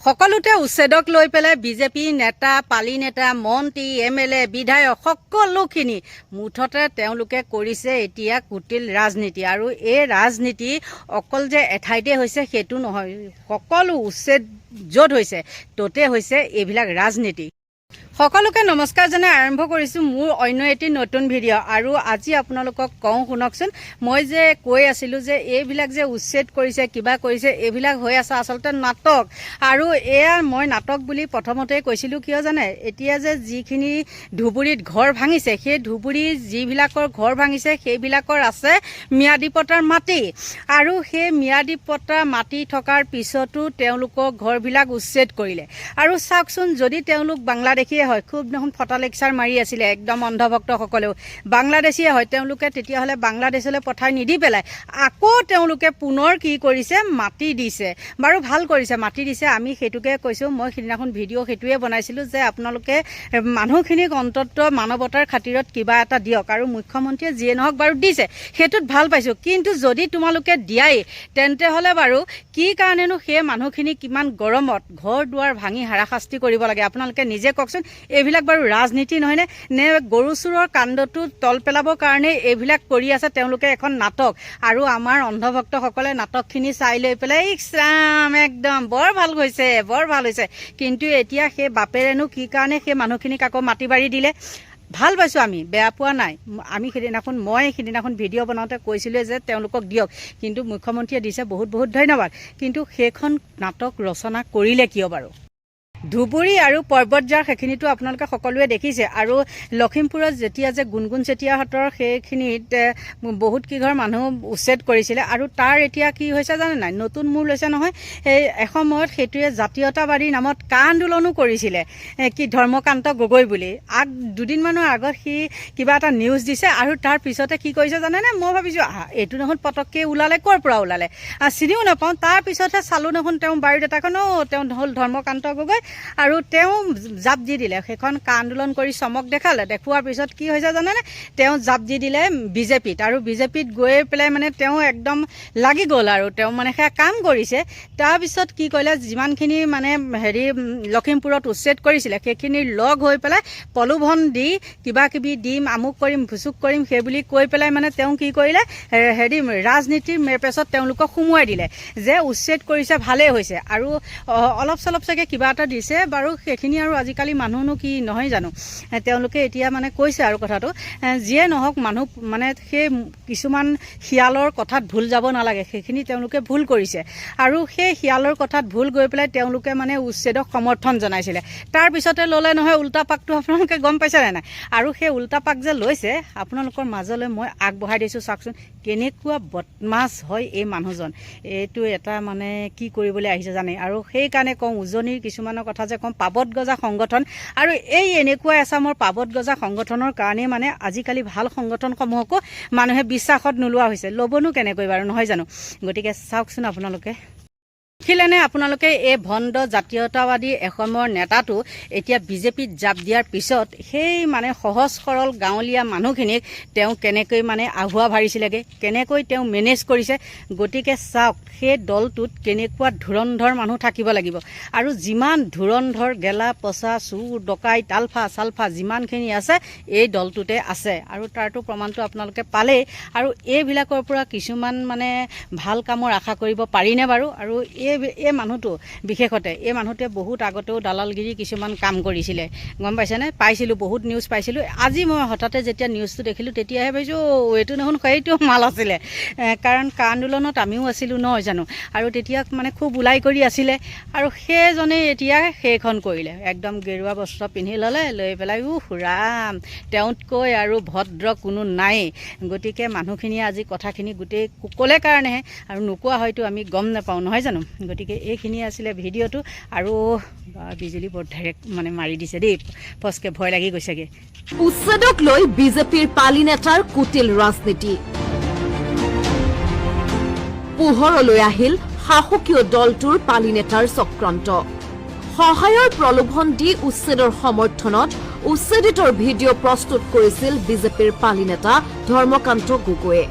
সকলোতে উচ্ছেদক লৈ পেলাই বিজেপি নেতা, পালি নেতা, মন্ত্ৰী, এম এল এ, বিধায়ক সকলোখিনি মুঠতে তেওঁলোকে কৰিছে এতিয়া কুটিল ৰাজনীতি। আৰু এই ৰাজনীতি অকল যে এঠাইতে হৈছে সেইটো নহয়, সকলো উচ্ছেদ য'ত হৈছে, ত'তে হৈছে এইবিলাক ৰাজনীতি। সকলোকে নমস্কাৰ জনাই আৰম্ভ কৰিছোঁ মোৰ অন্য এটি নতুন ভিডিঅ' আৰু আজি আপোনালোকক কওঁ শুনকচোন মই যে কৈ আছিলোঁ যে এইবিলাক যে উচ্ছেদ কৰিছে কিবা কৰিছে এইবিলাক হৈ আছে আচলতে নাটক। আৰু এয়া মই নাটক বুলি প্ৰথমতেই কৈছিলোঁ কিয় জানে? এতিয়া যে যিখিনি ধুবুৰীত ঘৰ ভাঙিছে সেই ধুবুৰীৰ যিবিলাকৰ ঘৰ ভাঙিছে সেইবিলাকৰ আছে ম্যাদী পট্টাৰ মাটি। আৰু সেই ম্যাদী পট্টা মাটি থকাৰ পিছতো তেওঁলোকৰ ঘৰবিলাক উচ্ছেদ কৰিলে। আৰু চাওকচোন যদি তেওঁলোক বাংলাদেশীয়ে হয়। খুব দেখোন ফটা লেকচাৰ মাৰি আছিলে একদম অন্ধভক্তসকলেও। বাংলাদেশীয়ে হয়, তেওঁলোকে তেতিয়াহ'লে বাংলাদেশলৈ পঠাই নিদি পেলাই আকৌ তেওঁলোকে পুনৰ কি কৰিছে, মাটি দিছে। বাৰু ভালো কৰিছে, মাটি দিছে, আমি সেইটোকে কৈছোঁ। মই সিদিনাখন ভিডিঅ' সেইটোৱে বনাইছিলোঁ যে আপোনালোকে মানুহখিনিক অন্তত মানৱতাৰ খাতিৰত কিবা এটা দিয়ক আৰু মুখ্যমন্ত্ৰীয়ে যিয়ে নহওক বাৰু দিছে, সেইটোত ভালো পাইছোঁ। কিন্তু যদি তোমালোকে দিয়াই, তেন্তে হ'লে বাৰু কি কাৰণেনো সেই মানুহখিনি কিমান গৰমত ঘৰ দুৱাৰ ভাঙি হাৰাশাস্তি কৰিব লাগে? আপোনালোকে নিজে কওকচোন এইবিলাক বাৰু ৰাজনীতি নহয়নে? নে গৰু চোৰৰ কাণ্ডটো তল পেলাবৰ কাৰণে এইবিলাক কৰি আছে তেওঁলোকে এখন নাটক? আৰু আমাৰ অন্ধভক্তসকলে নাটকখিনি চাই লৈ পেলাই ইছ ৰাম একদম বৰ ভাল হৈছে বৰ ভাল হৈছে। কিন্তু এতিয়া সেই বাপেৰেনো কি কাৰণে সেই মানুহখিনিক আকৌ মাটি বাৰী দিলে? ভাল পাইছোঁ আমি বেয়া পোৱা নাই। আমি সেইদিনাখন মই সেইদিনাখন ভিডিঅ' বনাওঁতে কৈছিলোঁ যে তেওঁলোকক দিয়ক। কিন্তু মুখ্যমন্ত্ৰীয়ে দিছে বহুত বহুত ধন্যবাদ। কিন্তু সেইখন নাটক ৰচনা কৰিলে কিয় বাৰু? ধুবুৰী আৰু পৰ্বতজাৰ সেইখিনিতো আপোনালোকে সকলোৱে দেখিছে। আৰু লখিমপুৰত যেতিয়া যে গুণগুণ চেতিয়াহঁতৰ সেইখিনিত বহুত কেইঘৰ মানুহ উচ্ছেদ কৰিছিলে। আৰু তাৰ এতিয়া কি হৈছে জানে নাই? নতুন মূৰ লৈছে নহয় সেই এসময়ত সেইটোৱে জাতীয়তাবাদী নামত কা আন্দোলনো কৰিছিলে কি ধৰ্মকান্ত গগৈ বুলি। আগ দুদিনমানৰ আগত সি কিবা এটা নিউজ দিছে আৰু তাৰ পিছতে কি কৰিছে জানেনে মই ভাবিছোঁ আহা এইটো দেখোন পটককৈ ওলালে ক'ৰ পৰা ওলালে? চিনিও নাপাওঁ। তাৰ পিছতহে চালোঁ দেখোন তেওঁ বায়'ডাটাখন অ' তেওঁ হ'ল ধৰ্মকান্ত গগৈ। আৰু তেওঁ জাপ দি দিলে, সেইখন কা আন্দোলন কৰি চমক দেখালে। দেখুওৱাৰ পিছত কি হৈছে জানেনে? তেওঁ জাপ দি দিলে বিজেপিত আৰু বিজেপিত গৈ পেলাই মানে তেওঁ একদম লাগি গ'ল আৰু তেওঁ মানে সেয়া কাম কৰিছে। তাৰপিছত কি কৰিলে? যিমানখিনি মানে হেৰি লখিমপুৰত উচ্ছেদ কৰিছিলে, সেইখিনি লগ হৈ পেলাই প্ৰলোভন দি কিবা কিবি দিম, আমুক কৰিম, ভুচুক কৰিম, সেই বুলি কৈ পেলাই মানে তেওঁ কি কৰিলে? হেৰি, ৰাজনীতিৰ মেৰপেচত তেওঁলোকক সুমুৱাই দিলে যে উচ্ছেদ কৰিছে, ভালেই হৈছে। আৰু অলপ চলপ চাগে কিবা এটা দিছে বাৰু সেইখিনি আৰু আজিকালি মানুহনো কি নহয় জানো? তেওঁলোকে এতিয়া মানে কৈছে আৰু কথাটো যিয়ে নহওক মানুহ মানে সেই কিছুমান শিয়ালৰ কথাত ভুল যাব নালাগে, সেইখিনি তেওঁলোকে ভুল কৰিছে। আৰু সেই শিয়ালৰ কথাত ভুল গৈ পেলাই তেওঁলোকে মানে উচ্ছেদক সমৰ্থন জনাইছিলে। তাৰপিছতে ল'লে নহয় উল্টা পাকটো, আপোনালোকে গম পাইছেনে নাই? আৰু সেই উল্টা পাক যে লৈছে, আপোনালোকৰ মাজলৈ মই আগবঢ়াই দিছোঁ, চাওকচোন কেনেকুৱা বদমাছ হয় এই মানুহজন? এইটো এটা মানে কি কৰিবলৈ আহিছে জানে? আৰু সেইকাৰণে কওঁ উজনিৰ কিছুমানৰ কথা যে কওঁ পাবত গজা সংগঠন। আৰু এই এনেকুৱা এচামৰ পাবত গজা সংগঠনৰ কাৰণেই মানে আজিকালি ভাল সংগঠনসমূহকো মানুহে বিশ্বাসত নোলোৱা হৈছে। ল'বনো কেনেকৈ বাৰু নহয় জানো? গতিকে চাওকচোন আপোনালোকে। দেখিলেনে আপোনালোকে এই ভণ্ড জাতীয়তাবাদী এসময়ৰ নেতাটো এতিয়া বিজেপিত জাপ দিয়াৰ পিছত সেই মানে সহজ সৰল গাঁৱলীয়া মানুহখিনিক তেওঁ কেনেকৈ মানে আহুৱা ভাৰিছিলেগৈ কেনেকৈ তেওঁ মেনেজ কৰিছে গতিকে চাওক সেই দলটোত কেনেকুৱা ধুৰন্ধৰ মানুহ থাকিব লাগিব। আৰু যিমান ধুৰন্ধৰ গেলা পচা চুৰ ডকাই তালফা চালফা যিমানখিনি আছে এই দলটোতে আছে। আৰু তাৰতো প্ৰমাণটো আপোনালোকে পালেই। আৰু এইবিলাকৰ পৰা কিছুমান মানে ভাল কামৰ আশা কৰিব পাৰিনে বাৰু? আৰু এই এই এই মানুহটো বিশেষতে এই মানুহটোৱে বহুত আগতেও দালালগিৰি কিছুমান কাম কৰিছিলে। গম পাইছেনে? পাইছিলোঁ বহুত নিউজ পাইছিলোঁ। আজি মই হঠাতে যেতিয়া নিউজটো দেখিলোঁ তেতিয়াহে ভাবিছোঁ "অ', এইটো দেখোন সেইটো মাল আছিলে। কাৰণ কা আন্দোলনত আমিও আছিলোঁ নহয় জানো? আৰু তেতিয়া মানে খুব ওলাই কৰি আছিলে। আৰু সেইজনেই এতিয়া সেইখন কৰিলে। একদম গেৰুৱা বস্ত্ৰ পিন্ধি ল'লে লৈ পেলাই উহ ৰাম! তেওঁতকৈ আৰু ভদ্ৰ কোনো নায়েই। গতিকে মানুহখিনিয়ে আজি কথাখিনি গোটেই ক'লে কাৰণেহে আৰু নোকোৱা হয়তো আমি গম নাপাওঁ নহয় জানো? গতিকে এইখিনিয়ে আছিলে ভিডিঅ'টো আৰু বিজুলী বৰ ঢেৰেক মানে মাৰি দিছে দেই। ফচকে ভয় লাগি গৈছেগৈ। উচ্ছেদক লৈ বিজেপিৰ পালি নেতাৰ কুটিল ৰাজনীতি। পোহৰলৈ আহিল শাসকীয় দলটোৰ পালি নেতাৰ চক্ৰান্ত। সহায়ৰ প্ৰলোভন দি উচ্ছেদৰ সমৰ্থনত উচ্ছেদিতৰ ভিডিঅ' প্ৰস্তুত কৰিছিল বিজেপিৰ পালি নেতা ধৰ্মকান্ত গগৈয়ে।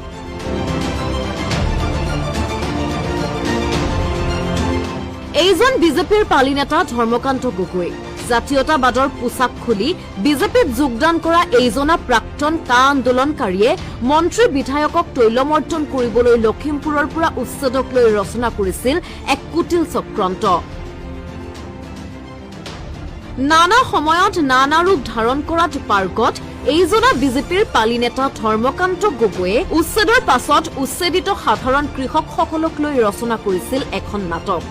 এইজন বিজেপিৰ পালি নেতা ধৰ্মকান্ত গগৈ। জাতীয়তাবাদৰ পোছাক খুলি বিজেপিত যোগদান কৰা এইজনা প্ৰাক্তন কা আন্দোলনকাৰীয়ে মন্ত্ৰী বিধায়কক তৈলমৰ্জন কৰিবলৈ লখিমপুৰৰ পৰা উচ্ছেদক লৈ ৰচনা কৰিছিল এক কুটিল চক্ৰান্ত। নানা সময়ত নানা ৰূপ ধাৰণ কৰাত পাৰ্গত এইজনা বিজেপিৰ পালি নেতা ধৰ্মকান্ত গগৈয়ে উচ্ছেদৰ পাছত উচ্ছেদিত সাধাৰণ কৃষকসকলক লৈ ৰচনা কৰিছিল এখন নাটক।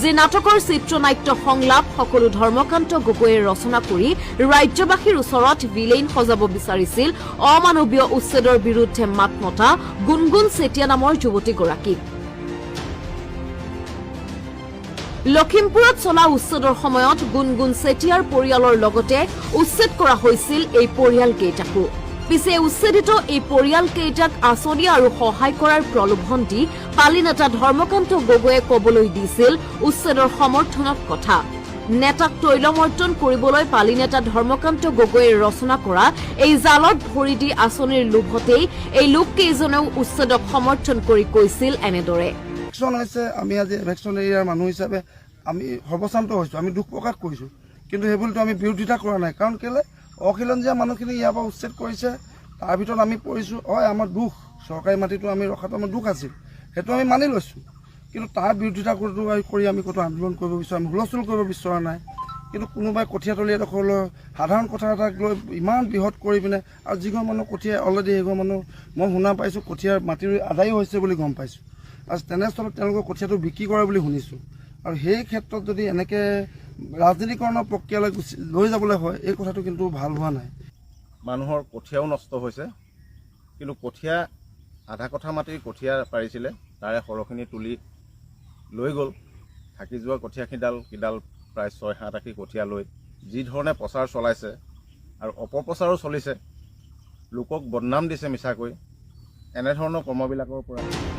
যি নাটকৰ চিত্ৰনাট্য সংলাপ সকলো ধৰ্মকান্ত গগৈয়ে ৰচনা কৰি ৰাজ্যবাসীৰ ওচৰত বিলেইন সজাব বিচাৰিছিল। অমানৱীয় উচ্ছেদৰ বিৰুদ্ধে মাত মতা গুণগুণ চেতিয়া নামৰ যুৱতীগৰাকীক লখিমপুৰত চলা উচ্ছেদৰ সময়ত গুণগুণ চেতিয়াৰ পৰিয়ালৰ লগতে উচ্ছেদ কৰা হৈছিল এই পৰিয়ালকেইটাকো। পিছে উচ্ছেদিত এই পৰিয়ালকেইটাক আঁচনি আৰু সহায় কৰাৰ প্ৰলোভন দি পালি নেতা ধৰ্মকান্ত গগৈয়ে কবলৈ দিছিল উচ্ছেদৰ সমৰ্থনত কথা। নেতাক তৈলমৰ্জন কৰিবলৈ পালি নেতা ধৰ্মকান্ত গগৈয়ে ৰচনা কৰা এই জালত ভৰি দি আঁচনিৰ লোভতেই এই লোককেইজনেও উচ্ছেদক সমৰ্থন কৰি কৈছিল এনেদৰে। হৈছে, আমি আজি ভেকচন এৰিয়াৰ মানুহ হিচাপে আমি সৰ্বশান্ত হৈছোঁ, আমি দুখ প্ৰকাশ কৰিছোঁ। কিন্তু সেইবুলিতো আমি বিৰোধিতা কৰা নাই। কাৰণ কেলে? অখিলঞ্জীয়া মানুহখিনি ইয়াৰ পৰা উচ্ছেদ কৰিছে। তাৰ ভিতৰত আমি পৰিছোঁ হয় আমাৰ দুখ। চৰকাৰী মাটিটো আমি ৰখাটো আমাৰ দুখ আছিল। সেইটো আমি মানি লৈছোঁ। কিন্তু তাৰ বিৰোধিতা কৰি আমি ক'তো আন্দোলন কৰিব বিচাৰোঁ, আমি হুলস্থুল কৰিব বিচৰা নাই। কিন্তু কোনোবাই কঠীয়াতলী এডোখৰলৈ সাধাৰণ কথা এটাক লৈ ইমান বৃহৎ কৰি পিনে, আৰু যিঘৰ মানুহ কঠীয়া অলৰেডি সেইঘৰ মানুহ, মই শুনা পাইছোঁ, কঠীয়াৰ মাটিৰ আদায়ো হৈছে বুলি গম পাইছোঁ। আৰু তেনেস্থলত তেওঁলোকে কঠীয়াটো বিক্ৰী কৰে বুলি শুনিছোঁ। আৰু সেই ক্ষেত্ৰত যদি এনেকৈ ৰাজনীতিকৰণৰ প্ৰক্ৰিয়ালৈ গুচি লৈ যাবলৈ হয় এই কথাটো কিন্তু ভাল হোৱা নাই। মানুহৰ কঠীয়াও নষ্ট হৈছে। কিন্তু কঠীয়া আধা কঠা মাটিৰ কঠীয়া পাৰিছিলে তাৰে সৰহখিনি তুলি লৈ গ'ল। থাকি যোৱা কঠীয়া কিডাল প্ৰায় ছয় সাত আশী কঠীয়া লৈ যি ধৰণে প্ৰচাৰ চলাইছে আৰু অপপ্ৰচাৰো চলিছে লোকক বদনাম দিছে মিছাকৈ।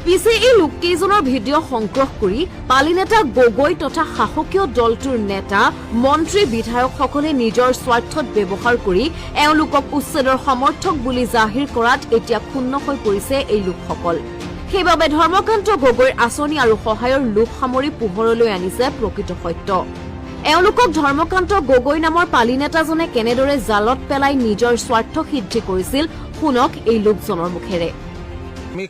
পিছে এই লোককেইজনৰ ভিডিঅ' সংগ্ৰহ কৰি পালি নেতা গগৈ তথা শাসকীয় দলটোৰ নেতা মন্ত্ৰী বিধায়কসকলে নিজৰ স্বাৰ্থত ব্যৱহাৰ কৰি এওঁলোকক উচ্ছেদৰ সমৰ্থক বুলি জাহিৰ কৰাত এতিয়া ক্ষুণ্ণ হৈ পৰিছে এই লোকসকল। সেইবাবে ধৰ্মকান্ত গগৈৰ আঁচনি আৰু সহায়ৰ লোভ সামৰি পোহৰলৈ আনিছে প্ৰকৃত সত্য। এওঁলোকক ধৰ্মকান্ত গগৈ নামৰ পালি নেতাজনে কেনেদৰে জালত পেলাই নিজৰ স্বাৰ্থ সিদ্ধি কৰিছিল শুনক এই লোকজনৰ মুখেৰে। আমি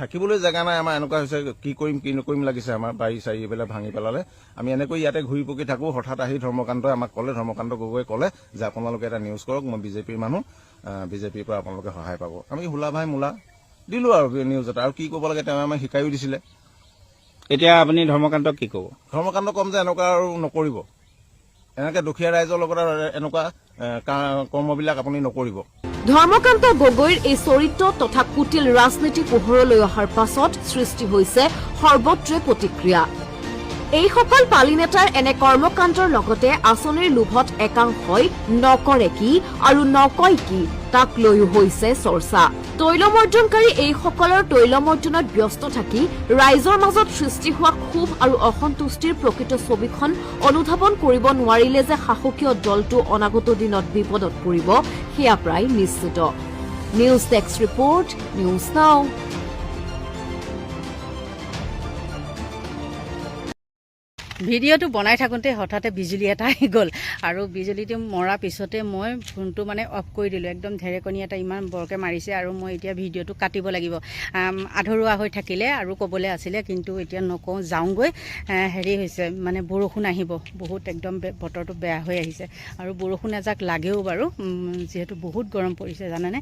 থাকিবলৈ জেগা নাই আমাৰ এনেকুৱা হৈছে কি কৰিম কি নকৰিম লাগিছে আমাৰ বাৰী চাৰী এইবিলাক ভাঙি পেলালে। আমি এনেকৈ ইয়াতে ঘূৰি পকি থাকোঁ হঠাৎ আহি ধৰ্মকান্তই আমাক ক'লে ধৰ্মকান্ত গগৈয়ে ক'লে যে আপোনালোকে এটা নিউজ কৰক মই বিজেপিৰ মানুহ বিজেপিৰ পৰা আপোনালোকে সহায় পাব। আমি হোলা ভাই মোলা দিলোঁ আৰু নিউজ এটা। আৰু কি ক'ব লাগে তেওঁ আমাক শিকাইও দিছিলে। এতিয়া আপুনি ধৰ্মকান্তক কি ক'ব? ধৰ্মকান্ত কম যে এনেকুৱা আৰু নকৰিব। এনেকৈ দুখীয়া ৰাইজৰ লগত এনেকুৱা কৰ্মবিলাক আপুনি নকৰিব। ধৰ্মকান্ত গগৈৰ এই চৰিত্ৰ তথা কুটিল ৰাজনীতি পোহৰলৈ অহাৰ পাছত সৃষ্টি হৈছে সৰ্বত্ৰে প্ৰতিক্ৰিয়া। এইসকল পালি নেতাৰ এনে কৰ্মকাণ্ডৰ লগতে আঁচনিৰ লোভত একাংশই নকৰে কি আৰু নকয় কি তাক লৈও হৈছে চৰ্চা। তৈলমৰ্জনকাৰী এইসকলৰ তৈলমৰ্জনত ব্যস্ত থাকি ৰাইজৰ মাজত সৃষ্টি হোৱা ক্ষোভ আৰু অসন্তুষ্টিৰ প্ৰকৃত ছবিখন অনুধাৱন কৰিব নোৱাৰিলে যে শাসকীয় দলটো অনাগত দিনত বিপদত পৰিব, সেয়া প্ৰায় নিশ্চিত। News desk report, news now. ভিডিঅ'টো বনাই থাকোঁতে হঠাতে বিজুলী এটা আহি গ'ল। আৰু বিজুলীটো মৰাৰ পিছতে মই ফোনটো মানে অফ কৰি দিলোঁ। একদম ঢেৰেকণি এটা ইমান বৰকৈ মাৰিছে আৰু মই এতিয়া ভিডিঅ'টো কাটিব লাগিব। আধৰুৱা হৈ থাকিলে আৰু ক'বলৈ আছিলে কিন্তু এতিয়া নকওঁ যাওঁগৈ। হেৰি হৈছে মানে বৰষুণ আহিব। বহুত একদম বতৰটো বেয়া হৈ আহিছে। আৰু বৰষুণ এজাক লাগেও বাৰু যিহেতু বহুত গৰম পৰিছে জানেনে?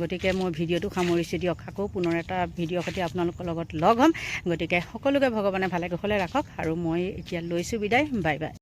গতিকে মই ভিডিঅ'টো সামৰিছোঁ দিয়ক। আকৌ পুনৰ এটা ভিডিঅ'ৰ সৈতে আপোনালোকৰ লগত লগ হ'ম। গতিকে সকলোকে ভগৱানে ভালে কুশলে ৰাখক। আৰু মই এতিয়া লৈছোঁ বিদায় বাই বাই